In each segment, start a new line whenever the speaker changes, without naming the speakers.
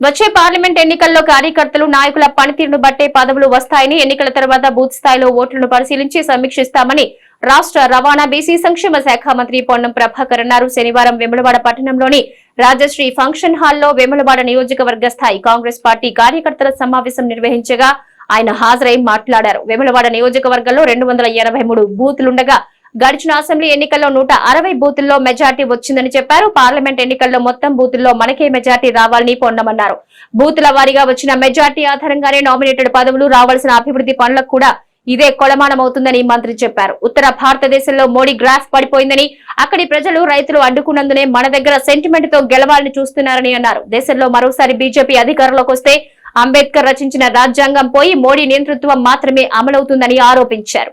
వచ్చే పార్లమెంట్ ఎన్నికల్లో కార్యకర్తలు నాయకుల పనితీరును బట్టే పదవులు వస్తాయని ఎన్నికల తర్వాత బూత్ స్థాయిలో ఓట్లను పరిశీలించి సమీక్షిస్తామని రాష్ట్ర రవాణా బీసీ సంక్షేమ శాఖ మంత్రి పొన్నం ప్రభాకర్ అన్నారు. శనివారం వెములవాడ పట్టణంలోని రాజశ్రీ ఫంక్షన్ హాల్లో వెములవాడ నియోజకవర్గ స్థాయి కాంగ్రెస్ పార్టీ కార్యకర్తల సమావేశం నిర్వహించగా ఆయన హాజరై మాట్లాడారు. వెములవాడ నియోజకవర్గంలో రెండు వందల ఎనభై మూడు బూత్లుండగా గడిచిన అసెంబ్లీ ఎన్నికల్లో నూట అరవై బూతుల్లో మెజార్టీ వచ్చిందని చెప్పారు. పార్లమెంట్ ఎన్నికల్లో మొత్తం బూతుల్లో మనకే మెజార్టీ రావాలని పొందమన్నారు. బూతుల వారీగా వచ్చిన మెజార్టీ ఆధారంగానే నామినేటెడ్ పదవులు రావాల్సిన అభివృద్ధి పనులకు కూడా ఇదే కొలమానమవుతుందని మంత్రి చెప్పారు. ఉత్తర భారతదేశంలో మోడీ గ్రాఫ్ పడిపోయిందని అక్కడి ప్రజలు రైతులు అడ్డుకున్నందునే మన దగ్గర సెంటిమెంట్తో గెలవాలని చూస్తున్నారని అన్నారు. దేశంలో మరోసారి బీజేపీ అధికారంలోకి వస్తే అంబేద్కర్ రచించిన రాజ్యాంగం పోయి మోడీ నేతృత్వం మాత్రమే అమలవుతుందని ఆరోపించారు.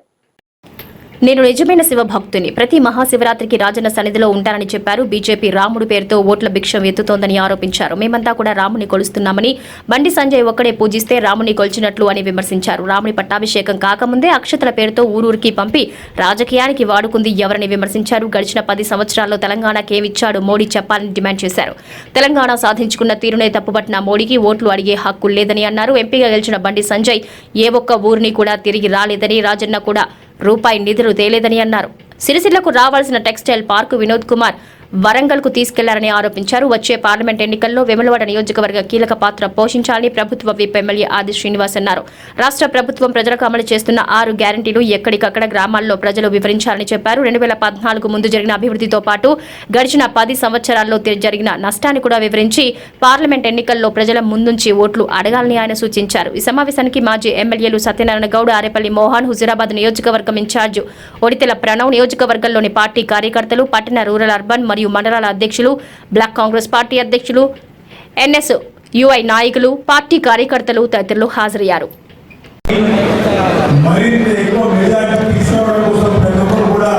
నేను నిజమైన శివభక్తుని. ప్రతి మహాశివరాత్రికి రాజన్న సన్నిధిలో ఉంటానని చెప్పారు. బీజేపీ రాముడు పేరుతో ఓట్ల భిక్షం ఎత్తుతోందని ఆరోపించారు. మేమంతా కూడా రాముని కొలుస్తున్నామని బండి సంజయ్ ఒక్కడే పూజిస్తే రాముని కొలిచినట్లు అని విమర్శించారు. రాముని పట్టాభిషేకం కాకముందే అక్షతల పేరుతో ఊరూరికి పంపి రాజకీయానికి వాడుకుంది ఎవరని విమర్శించారు. గడిచిన పది సంవత్సరాల్లో తెలంగాణకేమిచ్చాడు మోడీ చెప్పాలని డిమాండ్ చేశారు. తెలంగాణ సాధించుకున్న తీరునే తప్పుపట్టిన మోడీకి ఓట్లు అడిగే హక్కు లేదని అన్నారు. ఎంపీగా గెలిచిన బండి సంజయ్ ఏ ఒక్క ఊరిని కూడా తిరిగి రాలేదని రాజన్న కూడా రూపాయి నిధులు తేలేదని అన్నారు. సిరిసిల్లకు రావాల్సిన టెక్స్టైల్ పార్కు వినోద్ కుమార్ వరంగల్కు తీసుకెళ్ళారని ఆరోపించారు. వచ్చే పార్లమెంట్ ఎన్నికల్లో వెములవాడ నియోజకవర్గ కీలక పాత్ర పోషించాలని ప్రభుత్వ విప్ ఎమ్మెల్యే ఆది శ్రీనివాస్ అన్నారు. రాష్ట్ర ప్రభుత్వం ప్రజలకు అమలు చేస్తున్న ఆరు గ్యారంటీలు ఎక్కడికక్కడ గ్రామాల్లో ప్రజలు వివరించాలని చెప్పారు. రెండు వేల పద్నాలుగు ముందు జరిగిన అభివృద్ధితో పాటు గడిచిన పది సంవత్సరాల్లో జరిగిన నష్టాన్ని కూడా వివరించి పార్లమెంట్ ఎన్నికల్లో ప్రజల ముందుంచి ఓట్లు అడగాలని ఆయన సూచించారు. ఈ సమావేశానికి మాజీ ఎమ్మెల్యేలు సత్యనారాయణ గౌడ్ ఆరేపల్లి మోహన్ హుజురాబాద్ నియోజకవర్గం ఇన్ఛార్జ్ ఒడితెల ప్రణవ్ నియోజకవర్గంలోని పార్టీ కార్యకర్తలు పట్టణ రూరల్ అర్బన్ మరియు మరియు మండలాల అధ్యక్షులు బ్లాక్ కాంగ్రెస్ పార్టీ అధ్యక్షులు ఎన్ఎస్ యుఐ నాయకులు పార్టీ కార్యకర్తలు తదితరులు హాజరయ్యారు.
మరింత ఎక్కువ మెజార్టీ తీసుకోవడం కోసం ప్రతి ఒక్కరు కూడా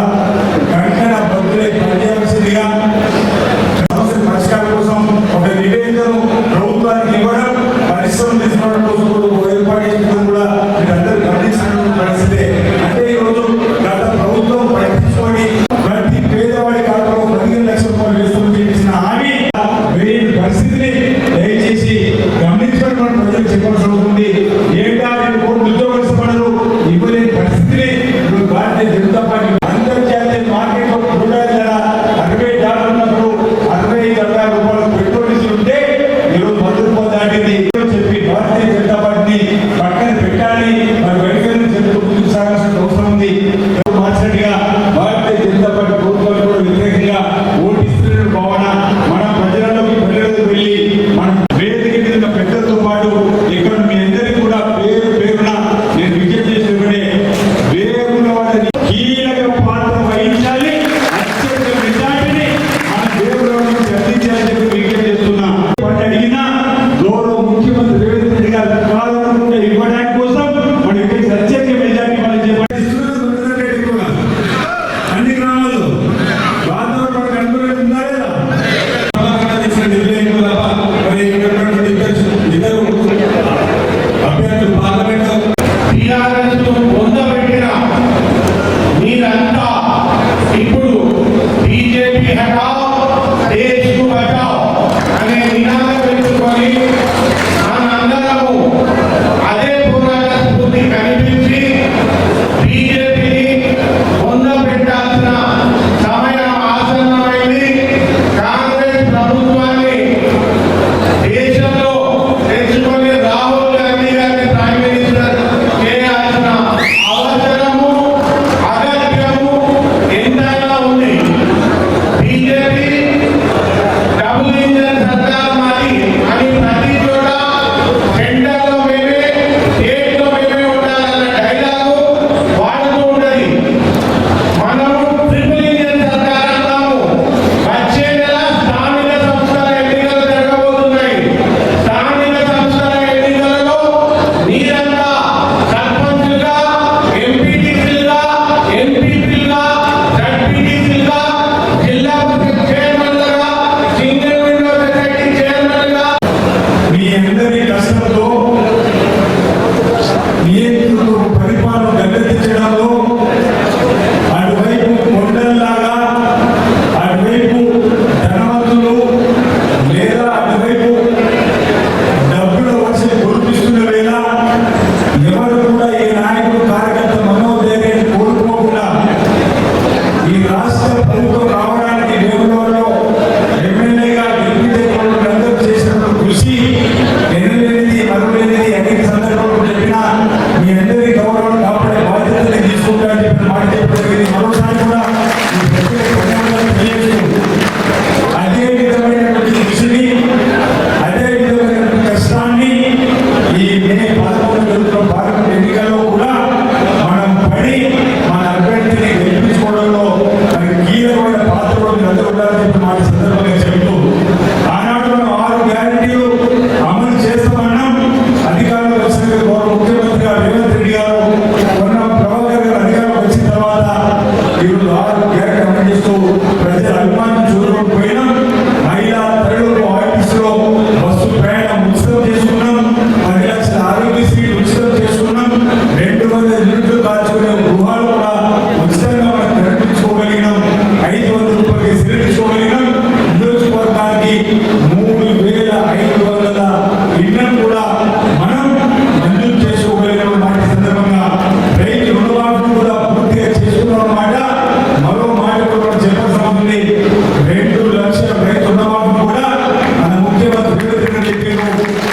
Thank you.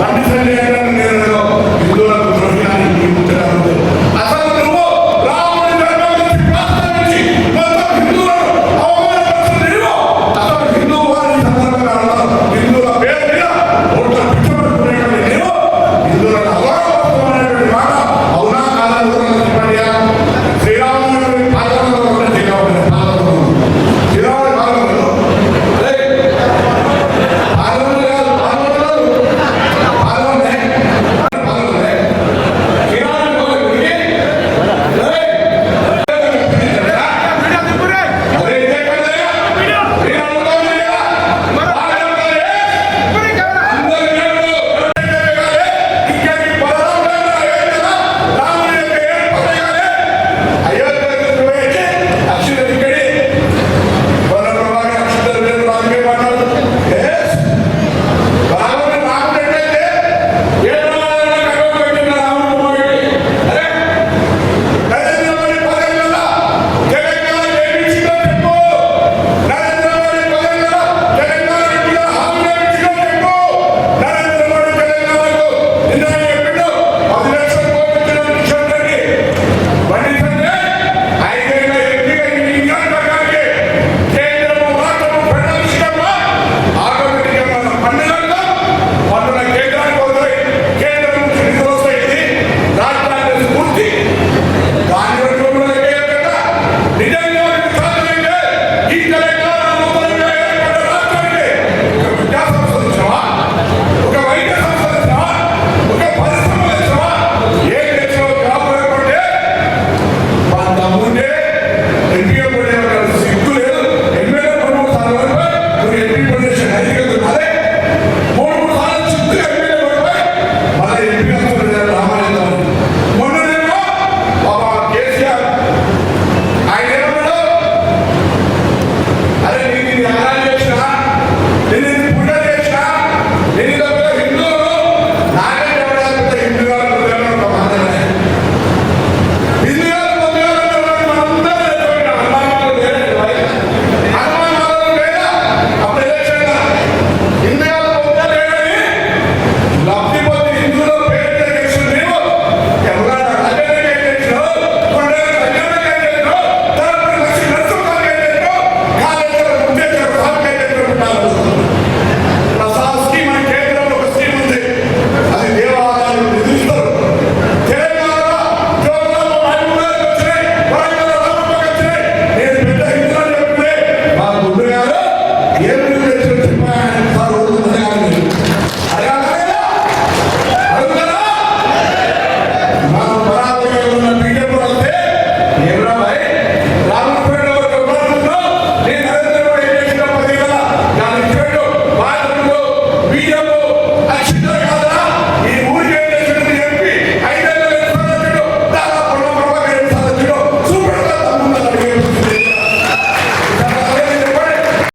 వంటి సంజయ్ గారు నేను